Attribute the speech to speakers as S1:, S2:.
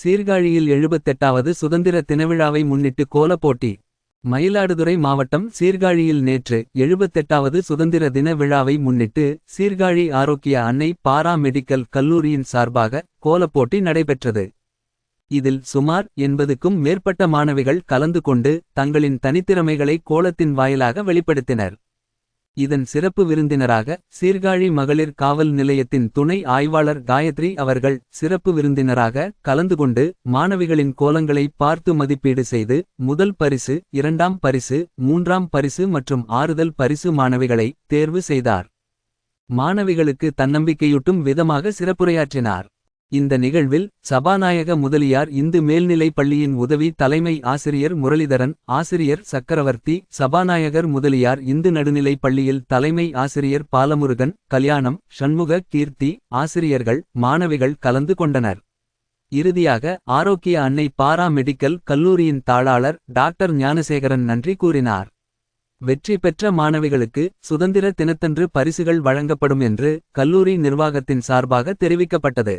S1: சீர்காழியில் எழுபத்தெட்டாவது சுதந்திர தினவிழாவை முன்னிட்டு கோலப்போட்டி மயிலாடுதுறை மாவட்டம் சீர்காழியில் நேற்று எழுபத்தெட்டாவது சுதந்திர தின விழாவை முன்னிட்டு சீர்காழி ஆரோக்கிய அன்னை பாரா மெடிக்கல் கல்லூரியின் சார்பாக கோலப் போட்டி நடைபெற்றது. இதில் சுமார் எண்பதுக்கும் மேற்பட்ட மாணவிகள் கலந்து கொண்டு தங்களின் தனித்திறமைகளை கோலத்தின் வாயிலாக வெளிப்படுத்தினர். இதன் சிறப்பு விருந்தினராக சீர்காழி மகளிர் காவல் நிலையத்தின் துணை ஆய்வாளர் காயத்ரி அவர்கள் சிறப்பு விருந்தினராக கலந்து கொண்டு மாணவிகளின் கோலங்களை பார்த்து மதிப்பீடு செய்து முதல் பரிசு இரண்டாம் பரிசு மூன்றாம் பரிசு மற்றும் ஆறுதல் பரிசு மாணவிகளை தேர்வு செய்தார். மாணவிகளுக்கு தன்னம்பிக்கையூட்டும் விதமாக சிறப்புரையாற்றினார். இந்த நிகழ்வில் சபாநாயக முதலியார் இந்து மேல்நிலைப் பள்ளியின் உதவி தலைமை ஆசிரியர் முரளிதரன் ஆசிரியர் சக்கரவர்த்தி சபாநாயகர் முதலியார் இந்து நடுநிலைப் பள்ளியில் தலைமை ஆசிரியர் பாலமுருகன் கல்யாணம் ஷண்முக கீர்த்தி ஆசிரியர்கள் மாணவிகள் கலந்து கொண்டனர். இறுதியாக ஆரோக்கிய அன்னை பாரா மெடிக்கல் கல்லூரியின் தாளாளர் டாக்டர் ஞானசேகரன் நன்றி கூறினார். வெற்றி பெற்ற மாணவிகளுக்கு சுதந்திர தினத்தன்று பரிசுகள் வழங்கப்படும் என்று கல்லூரி நிர்வாகத்தின் சார்பாக தெரிவிக்கப்பட்டது.